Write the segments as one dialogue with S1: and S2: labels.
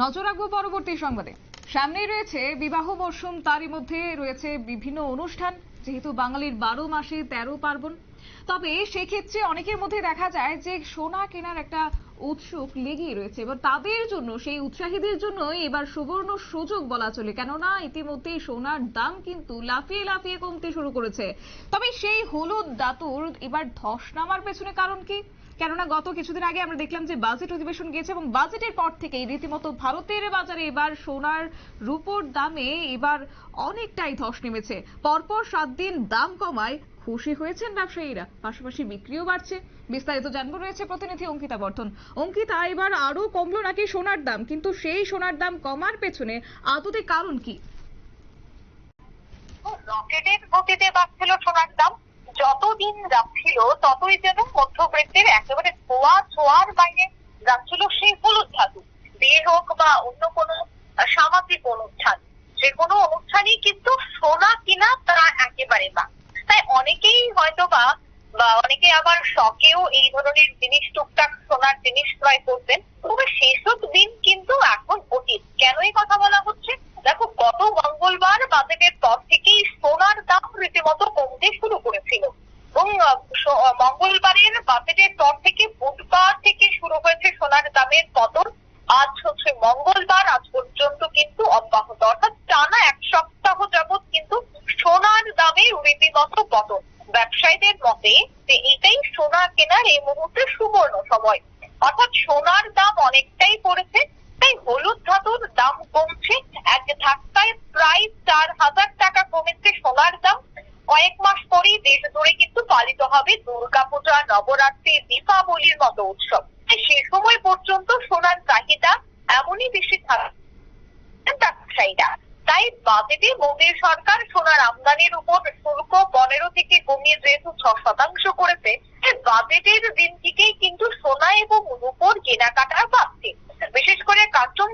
S1: নজর রাখব পরবর্তী সংবাদে। সামনেই রয়েছে বিবাহ মরশুম, তারই মধ্যে রয়েছে বিভিন্ন অনুষ্ঠান, যেহেতু বাঙালির বারো মাসে তেরো পার্বণ। তবে সেক্ষেত্রে অনেকের মধ্যে দেখা যায় যে সোনা কেনার একটা উৎসুক লেগেই রয়েছে। এবং তাদের জন্য, সেই উৎসাহীদের জন্য এবার সুবর্ণ সুযোগ বলা চলে। কেননা ইতিমধ্যেই সোনার দাম কিন্তু লাফিয়ে লাফিয়ে কমতে শুরু করেছে। তবে সেই হলুদ দাতুর এবার ধস নামার পেছনে কারণ কি? কেননা গত কিছুদিন আগে আমরা দেখলাম যে বাজেট অধিবেশন গিয়েছে এবং বাজেটের পর থেকেই রীতিমতো ভারতের বাজারে এবার সোনার রূপোর দামে এবার অনেকটাই ধস নেমেছে। পরপর সাত দিন দাম কমায় খুশি হয়েছেন ব্যবসায়ীরা। পাশাপাশি বিক্রিও বাড়ছে। বিস্তারিত জানব রয়েছে প্রতিনিধি অঙ্কিতা বর্ধন। অঙ্কিতা, এবার আরও কমলো নাকি সোনার দাম? কিন্তু সেই সোনার দাম কমার পেছনে আদতে কারণ কি?
S2: রকেটের গতিতে বাড়ছিল সোনার দাম। যতদিন যাচ্ছিল, ততই যেন মধ্যবৃত্তির একেবারে ছোঁয়া ছোঁয়ার বাইরে যাচ্ছিল সেই হলুদ ধাতু। বিয়ে হোক বা অন্য কোনো সামাজিক অনুষ্ঠান, যে কোনো অনুষ্ঠানই কিন্তু সোনা কিনা তা একেবারে না। তাই অনেকেই হয়তো বা বা অনেকে আবার শখেও এই ধরনের জিনিস টুকটাক সোনার জিনিস ক্রয় করতেন তবে সেসব দিন কিন্তু এখন অতীত। কেন এই কথা বলা হচ্ছে? দেখো, গত মঙ্গলবার বাজেটের পর থেকেই সোনার দাম রীতিমতো কমতে শুরু করেছিল। এবং মঙ্গলবারের বাজেটের পর থেকে বুধবার থেকে শুরু হয়েছে সোনার দামের পতন। আজ হচ্ছে মঙ্গলবার, আজ পর্যন্ত কিন্তু অব্যাহত। অর্থাৎ টানা এক সপ্তাহ যাবত কিন্তু সোনার দামে পতন। ব্যবসায়ীদের মতে যে এটাই সোনা কেনার এই মুহূর্তে সুবর্ণ সময়। অর্থাৎ সোনার দাম অনেকটাই পড়েছে, তাই হলুদ ধাতুর দাম কমছে। এক ধাক্কায় প্রায় চার হাজার টাকা কমেছে সোনার দাম। কয়েক মাস পরেই দেশ জুড়ে কিন্তু পালিত হবে দুর্গাপূজা, নবরাত্রি, দীপাবলির মতো উৎসব। সে সময় পর্যন্ত সোনার চাহিদা এমনই বেশি থাকবে। ব্যবসায়ীরা তাই বাজেটে মোদী সরকার সোনার আমদানির উপর শুল্ক পনেরো থেকে কমিয়ে যেহেতু ছ শতাংশ করেছে বাজেটের দিন থেকেই কিন্তু সোনা এবং রূপোর কেনাকাটা বাড়ছে বিশেষ করে কাস্টম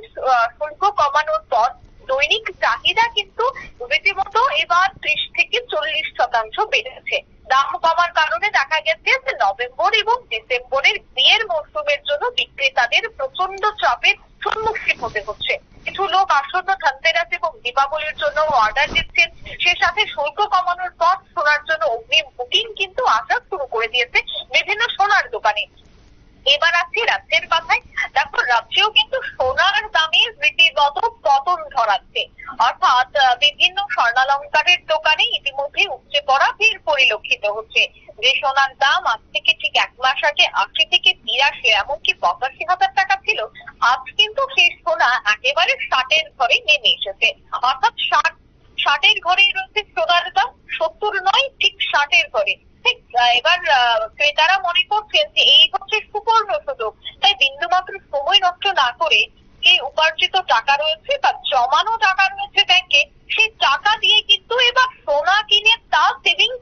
S2: শুল্ক কমানোর পর দৈনিক চাহিদা কিন্তু রীতিমতো এবার ত্রিশ থেকে চল্লিশ শতাংশ বেড়েছে। দাম কমার কারণে দেখা গেছে যে নভেম্বর এবং ডিসেম্বরের বিয়ের মরশুমের জন্য বিক্রেতাদের প্রচণ্ড চাপের সম্মুখীন হতে হচ্ছে। কিছু লোক আসন্ন ধনতেরাস এবং দীপাবলির জন্য অর্ডার দিচ্ছেন। সে সাথে শুল্ক কমানোর পর সোনার জন্য অগ্রিম বুকিং কিন্তু আসা শুরু করে দিয়েছে বিভিন্ন সোনার দোকানে। এবার আসছি রাজ্যের কথায়। দেখো, রাজ্যেও কিন্তু সোনার দামে রীতিগত পতন ধরাচ্ছে অর্থাৎ বিভিন্ন স্বর্ণালঙ্কারের দোকানে ইতিমধ্যে উপচে পড়া। পরিলক্ষিত হচ্ছে। যে সোনার দাম আজ থেকে ঠিক এক মাস আগে আশি থেকে বিরাশি এমনকি পঁচাশি হাজার টাকা ছিল, আজ কিন্তু সেই সোনা একেবারে ষাটের ঘরে নেমে এসেছে। অর্থাৎ ষাট, ষাটের ঘরেই রয়েছে সোনার দাম, সত্তর নয়, ঠিক ষাটের ঘরে। ঠিক এবার ক্রেতারা মনে করছেন যে এই হচ্ছে সুবর্ণ সুযোগ। তাই বিন্দুমাত্র সময় নষ্ট না করে যে উপার্জিত টাকা রয়েছে বা জমানো টাকা রয়েছে ব্যাংকে, সেই টাকা দিয়ে কিন্তু এবার সোনা কিনে তা সেভিংস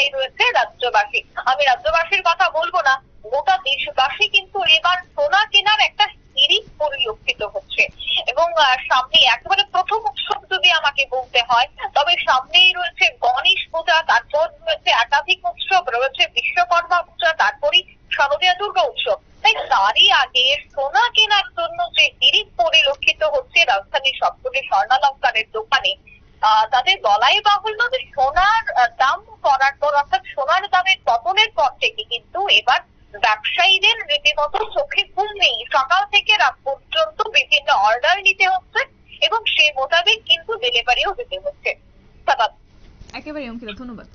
S2: করার রয়েছে রাজ্যবাসী। আমি রাজ্যবাসীর কথা বলব না, গোটা দেশবাসী কিন্তু এবার সোনা কেনার একটা সিরিজ পরিলক্ষিত হচ্ছে। এবং সামনে একেবারে প্রথম উৎসব যদি আমাকে বলতে হয়, তবে সামনেই রয়েছে গণেশ পূজা, তারপর রয়েছে একাধিক উৎসব, রয়েছে বিশ্বকর্মা পূজা, তারপরই শারদীয়া দুর্গা উৎসব। তাই তারই আগে সোনা কেনার জন্য যে হিড়িক পরিলক্ষিত হচ্ছে রাজধানীর সবকটি স্বর্ণালঙ্কারের দোকানে তাদের বলাই বাহুল্য যে সোনার দাম করার পর অর্থাৎ সোনার দামের পতনের পর থেকে কিন্তু এবার ব্যবসায়ীদের রীতিমতো চোখে ঘুম নেই। সকাল থেকে রাত পর্যন্ত বিভিন্ন অর্ডার নিতে হচ্ছে এবং সে মোতাবেক কিন্তু ডেলিভারিও দিতে হচ্ছে।
S1: একেবারে ধন্যবাদ।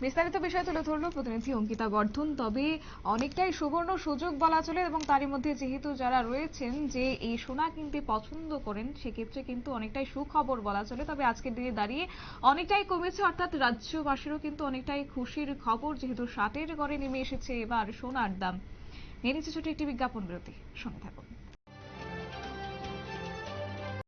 S1: বিস্তারিত বিষয় তুলে ধরলো প্রতিনিধি অঙ্কিতা বর্ধন। তবে অনেকটাই সুবর্ণ সুযোগ বলা চলে এবং তারই মধ্যে যেহেতু যারা রয়েছেন যে এই সোনা কিনতে পছন্দ করেন, সেক্ষেত্রে কিন্তু অনেকটাই সুখবর বলা চলে। তবে আজকের দিনে দাঁড়িয়ে অনেকটাই কমেছে, অর্থাৎ রাজ্যবাসীরও কিন্তু অনেকটাই খুশির খবর, যেহেতু ষাটের ঘরে নেমে এসেছে এবার সোনার দাম। নিয়ে ছোট একটি বিজ্ঞাপন বিরতি। সঙ্গে থাকুন।